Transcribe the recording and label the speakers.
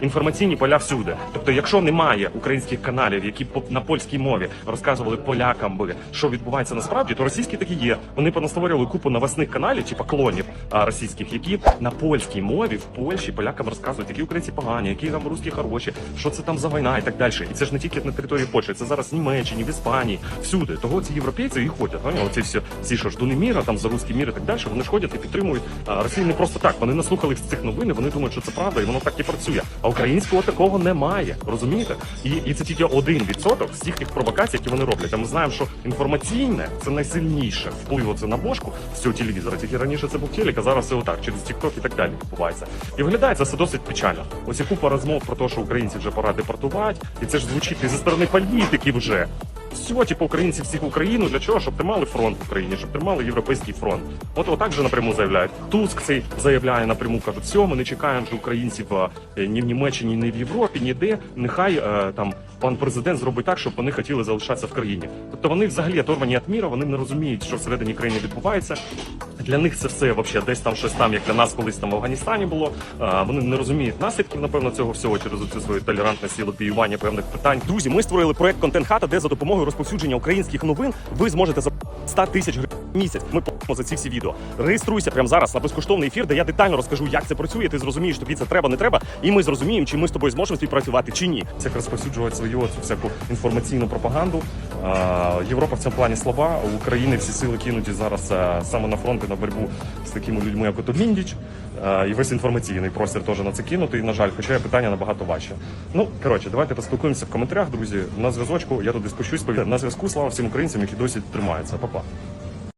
Speaker 1: Інформаційні поля всюди. Тобто, якщо немає українських каналів, які на польській мові розказували полякам, би, що відбувається насправді, то російські такі є. Вони понастворювали купу новосних каналів, типу клонів а, російських, які на польській мові в Польщі полякам розказують, які українці погані, які там русські хороші, що це там за війна і так далі. І це ж не тільки на території Польщі, це зараз в Німеччині, в Іспанії, всюди. Того ці європейці і ходять. Оці всі, всі що ждуни міра, там за русський мір і так далі. Вони ж ходять і підтримують Росію не просто так. Вони наслухали з цих новин, вони думають, що це правда, і воно так і працює. А українського такого немає. Розумієте? І, і це тільки один відсоток з тих провокацій, які вони роблять. А ми знаємо, що інформаційне це найсильніше вплив оце на бошку з цього телевізора. Тільки раніше це був телек, а зараз це отак, через TikTok і так далі відбувається. І виглядає це все досить печально. Ось і купа розмов про те, що українців вже пора депортувати, і це ж звучить і зі сторони політиків вже. Все, типу, українці всіх в Україну для чого? Щоб тримали фронт в Україні, щоб тримали європейський фронт. От отак же напряму заявляють. Туск цей заявляє напряму, кажуть, все, ми не чекаємо вже українців е, ні в Німеччині, ні в Європі, ніде. Нехай е, там пан президент зробить так, щоб вони хотіли залишатися в країні. Тобто вони взагалі оторвані від міра, вони не розуміють, що всередині країни відбувається. Для них це все вообще десь там щось там, як для нас колись там в Афганістані було. А, вони не розуміють наслідків, напевно, цього всього через цю свою толерантність і лобіювання певних питань. Друзі, ми створили проект Контент Хата, де за допомогою розповсюдження українських новин ви зможете за 100 тисяч гривень місяць. Ми за ці всі відео. Реєструйся прямо зараз на безкоштовний ефір, де я детально розкажу, як це працює. Ти зрозумієш, тобі це треба, не треба, і ми зрозуміємо, чи ми з тобою зможемо співпрацювати чи ні. Це як розповсюджувати свою цю всяку інформаційну пропаганду. Європа в цьому плані слаба. України всі сили кинуті зараз саме на фронт і на боротьбу з такими людьми, як ото Міндіч. І весь інформаційний простір теж на це кинутий, на жаль, хоча питання набагато важче. Ну коротше, давайте поспілкуємося в коментарях, друзі. На зв'язочку я туди спущусь. На зв'язку слава всім українцям, які досі тримаються. Па-па.